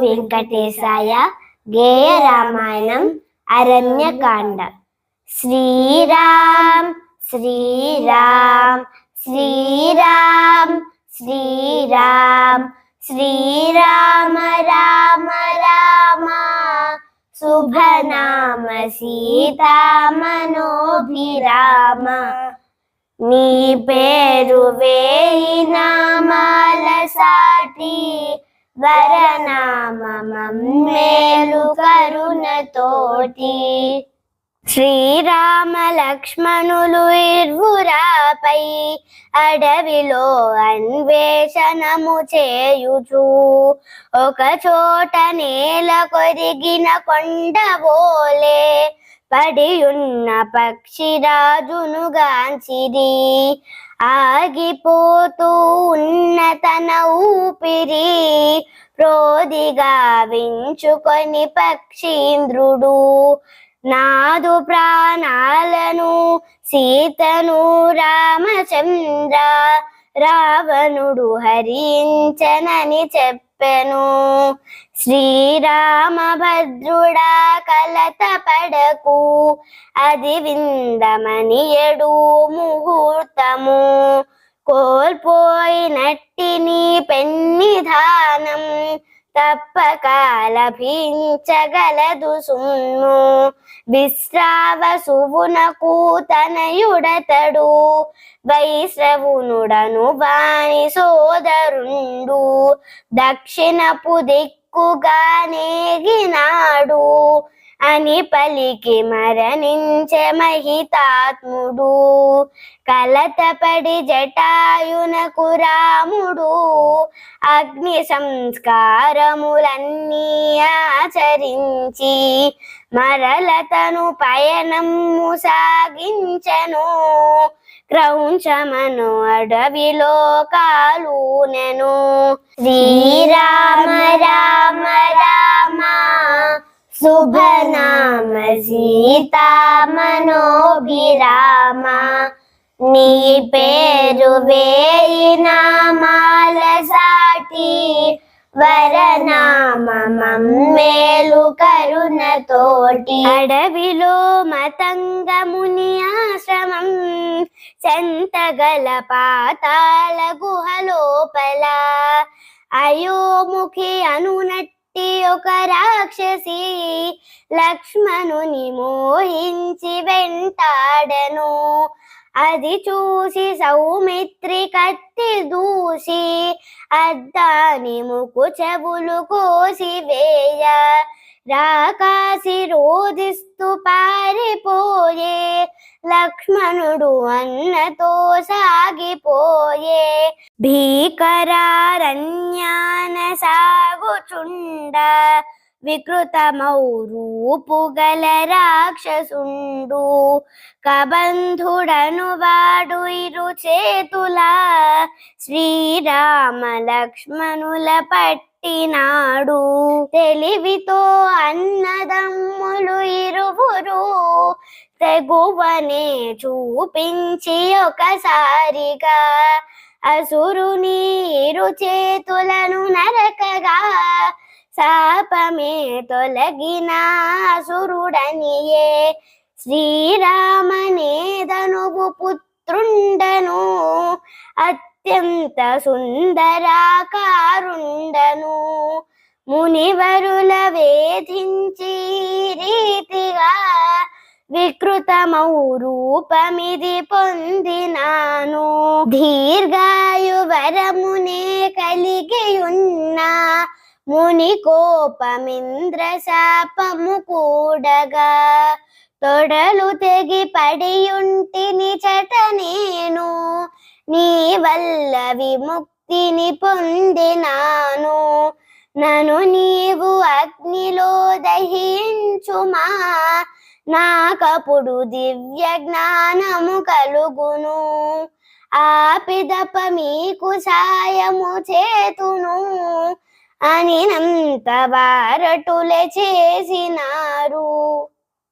వెంకటేశాయ గేయ రామాయణం అరణ్యకాండ శ్రీరామ్ శ్రీరామ్ శ్రీరామ్ శ్రీరామ్ శ్రీరామ రామ రామ శుభనామ సీతామనోభిరామ నీ పేరు వేయి నామాల సాటి వరనామేలు కరుణతోటి. శ్రీరామ లక్ష్మణులు ఇర్వురాపై అడవిలో అన్వేషణము చేయుచు. ఒక చోట నేల కొరిగిన కొండబోలే పడియున్న పక్షిరాజును గాంచిది ఆగిపోతూ ఉన్న తన ఊపిరి ప్రోదిగా వించుకొని పక్షీంద్రుడు. నాదు ప్రాణాలను సీతను రామచంద్ర రావణుడు హరించనని చెప్పెను. శ్రీరామభద్రుడా కలత పడకు అది విందమని ఎడు ముహూర్తము నట్టిని నీ పెన్నిధానం తప్పక లభించగలదు సుమ్ము విశ్రావసువునకు తనయుడతడు. వైశ్రవునుడను వాని సోదరుండు. దక్షిణపు దిక్కుగా నేగినాడు అని పలికి మరణించే మహితాత్ముడు. కలతపడి జటాయునకు రాముడు. అగ్ని సంస్కారములన్నీ ఆచరించి మరలతను పయనము సాగించను. క్రౌంచమను అడవిలో కాలునెను శ్రీరామ రామ రామ శుభ శుభనామ సీతామనోభిరామ నీ పేరు వేయి నామాల సాటి. వరనామేలు కరుణతోటి అడవిలో మతంగముని ఆశ్రమం. చెంతగల పాతాల గుహలోపల. అయోముఖి అనునట్టి ఒక రాక్షసి లక్ష్మణుని మోహించి వెంటాడను. అది చూసి సౌమిత్రి కత్తి దూసి అద్దాని ముకు చెవులు కోసి వేయ. రాకాసి రోధిస్తూ పారిపోయే లక్ష్మణుడు అన్నతో సాగిపోయే. భీకరారణ్యాన సాగుచుండ వికృతమౌ రూపు గల రాక్షసుండు కబంధుడను వాడు ఇరు చేతుల శ్రీరామ లక్ష్మణుల పట్టినాడు. తెలివితో అన్నదమ్ములు ఇరువురు తెగువనే చూపించి ఒకసారిగా అసురుని ఇరు చేతులను నరకగా శాపమే తొలగిన అసురుడనియే. శ్రీరామనేదనువు పుత్రుండను అత్యంత సుందరాకారుండను. మునివరుల వేధించి రీతిగా వికృతమౌ రూపమిది పొందినాను దీర్ఘాయువరమునే కలిగియున్న ముని కోపమింద్ర శాపము కూడగా తొడలు తెగి పడియుంటిని చట నేను నీ వల్ల విముక్తిని పొందినాను. నను నీవు అగ్నిలో దహించుమా నాకప్పుడు దివ్య జ్ఞానము కలుగును. ఆపిదప మీకు సాయము చేతును. అని నంత చేసినారు.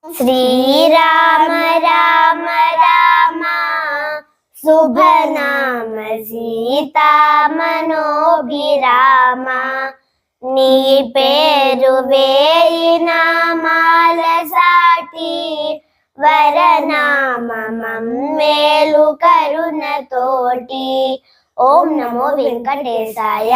శ్రీరామ రామ రామ శుభనామ సీతామనోభిరామ నీ పేరు వేయి వరనామం మేలు కరుణ తోటి. ఓం నమో వెంకటేశాయ.